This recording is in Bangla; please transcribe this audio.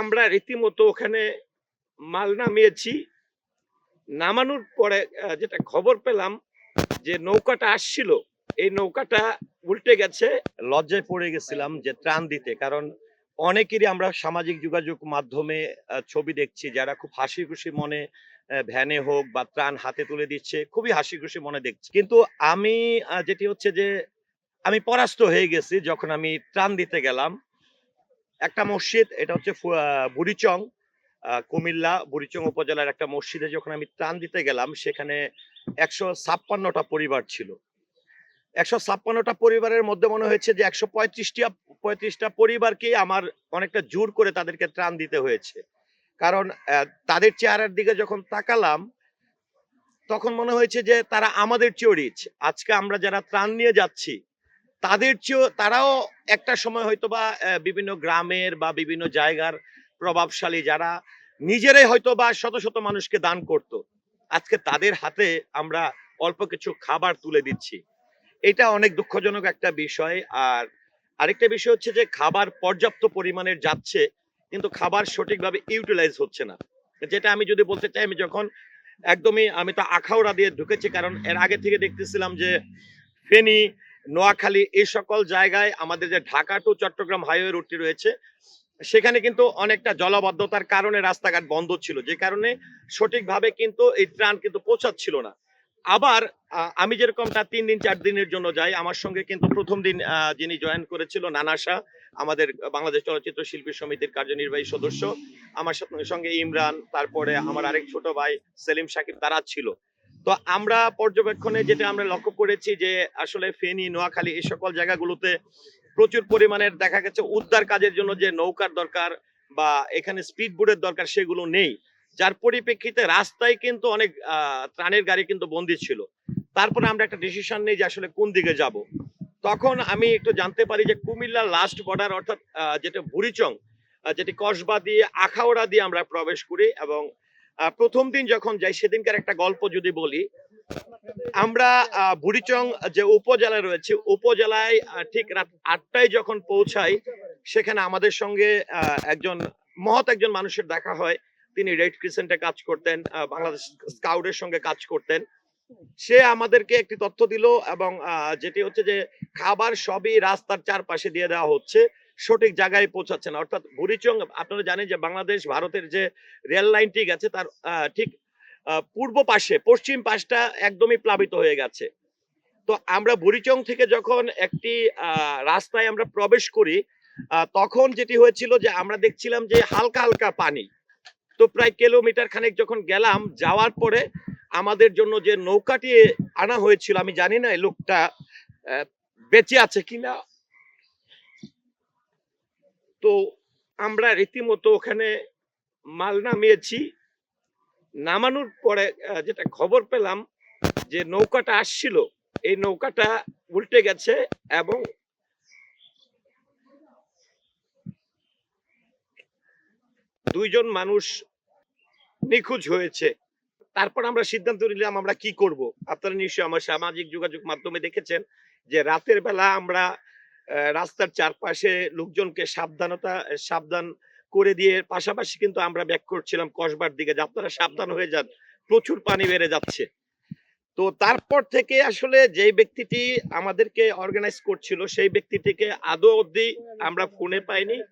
আমরা রীতিমতো ওখানে মাল নামিয়েছি। নামানোর পরে যেটা খবর পেলাম যে নৌকাটা আসছিল, এই নৌকাটা উল্টে গেছে, লজ্জায় পড়ে গেছিলাম যে ত্রাণ দিতে, কারণ অনেকেরই আমরা সামাজিক যোগাযোগ মাধ্যমে ছবি দেখছি যারা খুব হাসি খুশি মনে ভ্যানে হোক বা ত্রাণ হাতে তুলে দিচ্ছে, খুবই হাসি খুশি মনে দেখছি। কিন্তু আমি যেটি হচ্ছে যে আমি পরাস্ত হয়ে গেছি যখন আমি ত্রাণ দিতে গেলাম। একটা মসজিদ, এটা হচ্ছে বুড়িচং কুমিল্লা বুড়িচং উপজেলার একটা মসজিদে যখন আমি ত্রাণ দিতে গেলাম, সেখানে একশো ছাপ্পান্নটা পরিবার ছিল। একশো ছাপ্পান্নটা পরিবারের মধ্যে মনে হয়েছে যে একশো পঁয়ত্রিশটা পঁয়ত্রিশটা পরিবারকে আমার অনেকটা জোর করে তাদেরকে ত্রাণ দিতে হয়েছে। কারণ তাদের চেহারার দিকে যখন তাকালাম, তখন মনে হয়েছে যে তারা আমাদের চেয়েও রিচ আজকে আমরা যারা ত্রাণ নিয়ে যাচ্ছি তাদের চেয়েও, তারাও একটা সময় হয়তো বা বিভিন্ন গ্রামের বা বিভিন্ন জায়গার প্রভাবশালী যারা নিজেরাই হয়তো বা শত শত মানুষকে দান করত। আজকে তাদের হাতে আমরা অল্প কিছু খাবার তুলে দিচ্ছি। এটা অনেক দুঃখজনক একটা বিষয়। আর আরেকটা বিষয় হচ্ছে যে, খাবার পর্যাপ্ত পরিমাণের যাচ্ছে, কিন্তু খাবার সঠিকভাবে ইউটিলাইজ হচ্ছে না। যেটা আমি যদি বলতে চাই, আমি যখন একদমই, আমি তো আখাউড়া দিয়ে ঢুকেছি, কারণ এর আগে থেকে দেখতেছিলাম যে, ফেনী নোয়াখালী এই সকল জায়গায় আমাদের যে ঢাকা টু চট্টগ্রাম হাইওয়ে রুটটি রয়েছে, সেখানে কিন্তু অনেকটা জলাবদ্ধতার কারণে রাস্তাঘাট বন্ধ ছিল, যে কারণে সঠিকভাবে কিন্তু এই ত্রাণ কিন্তু পৌঁছাচ্ছিল না। আবার আমি যেরকম তার তিন দিন, চার দিনের জন্য যাই, আমার সঙ্গে কিন্তু প্রথম দিন যিনি জয়েন করেছিল নানাশা আমাদের বাংলাদেশ চলচ্চিত্র শিল্পী সমিতির কার্যনির্বাহী সদস্য, আমার সঙ্গে ইমরান, তারপরে আমার আরেক ছোট ভাই সেলিম সাকিব তারা ছিল। তো আমরা পর্যবেক্ষণে যেটা আমরা লক্ষ্য করেছি যে আসলে ফেনী, নোয়াখালী এই সকল জায়গাগুলোতে প্রচুর পরিমাণের দেখা গেছে উদ্ধার কাজের জন্য যে নৌকার দরকার বা এখানে স্পিড বোটের দরকার সেগুলো নেই। যার পরিপ্রেক্ষিতে রাস্তায় কিন্তু অনেক ত্রাণের গাড়ি কিন্তু বন্দি ছিল। তারপরে আমরা একটা ডিসিশন নিই যে আসলে কোন দিকে যাব। তখন আমি একটু জানতে পারি যে কুমিল্লা লাস্ট বর্ডার অর্থাৎ যেটা বুড়িচং যেটি কসবা দিয়ে আখাউড়া দিয়ে আমরা প্রবেশ করি এবং প্রথম দিন যখন যাই, সেদিনকার একটা গল্প যদি বলি, আমরা বুড়িচং যে উপজেলা রয়েছে, উপজেলায় ঠিক রাত আটটায় যখন পৌঁছাই, সেখানে আমাদের সঙ্গে একজন মহৎ একজন মানুষের দেখা হয়। তিনি রেড ক্রিসেন্টে কাজ করতেন বাংলাদেশ স্কাউটের সঙ্গে কাজ করতেন। সে আমাদেরকে একটি তথ্য দিল এবং যেটি হচ্ছে যে, খাবার সবই রাস্তার চারপাশে দিয়ে দেওয়া হচ্ছে। সঠিক জায়গায় পৌঁছাচ্ছে না। অর্থাৎ বুড়িচং, আপনারা জানেন যে বাংলাদেশ ভারতের যে রেল লাইনটি গেছে তার ঠিক পূর্ব পাশে, পশ্চিম পাশটা একদমই প্লাবিত হয়ে গেছে। তো আমরা বুড়িচং থেকে যখন একটি রাস্তায় আমরা প্রবেশ করি তখন যেটি হয়েছিল যে আমরা দেখছিলাম যে হালকা হালকা পানি। তো প্রায় কিলোমিটার খানেক যখন গেলাম, যাওয়ার পরে আমাদের জন্য যে নৌকাটি আনা হয়েছিল, আমি জানি না এই লোকটা বেঁচে আছে কিনা তো আমরা রীতিমতো ওখানে মাল নামিয়েছি। নামানোর পরে যেটা খবর পেলাম যে নৌকাটা আসছিল, এই নৌকাটা উল্টে গেছে এবং দুইজন মানুষ নিখোঁজ হয়েছে। তারপর আমরা সিদ্ধান্ত নিলাম আমরা কি করব। আপনারা নিশ্চয়ই আমার সামাজিক যোগাযোগ মাধ্যমে দেখেছেন যে রাতের বেলা আমরা রাস্তার চারপাশে লোকজনকে সাবধানতা, সাবধান করে দিয়ে পাশাপাশি কিন্তু আমরা ব্যাক করছিলাম কসবার দিকে যে আপনারা সাবধান হয়ে যান। প্রচুর পানি বেড়ে যাচ্ছে। তো তারপর থেকে আসলে যেই ব্যক্তিটি আমাদেরকে অর্গানাইজ করছিল, সেই ব্যক্তিটিকে আদৌ অবধি আমরা ফোনে পাইনি।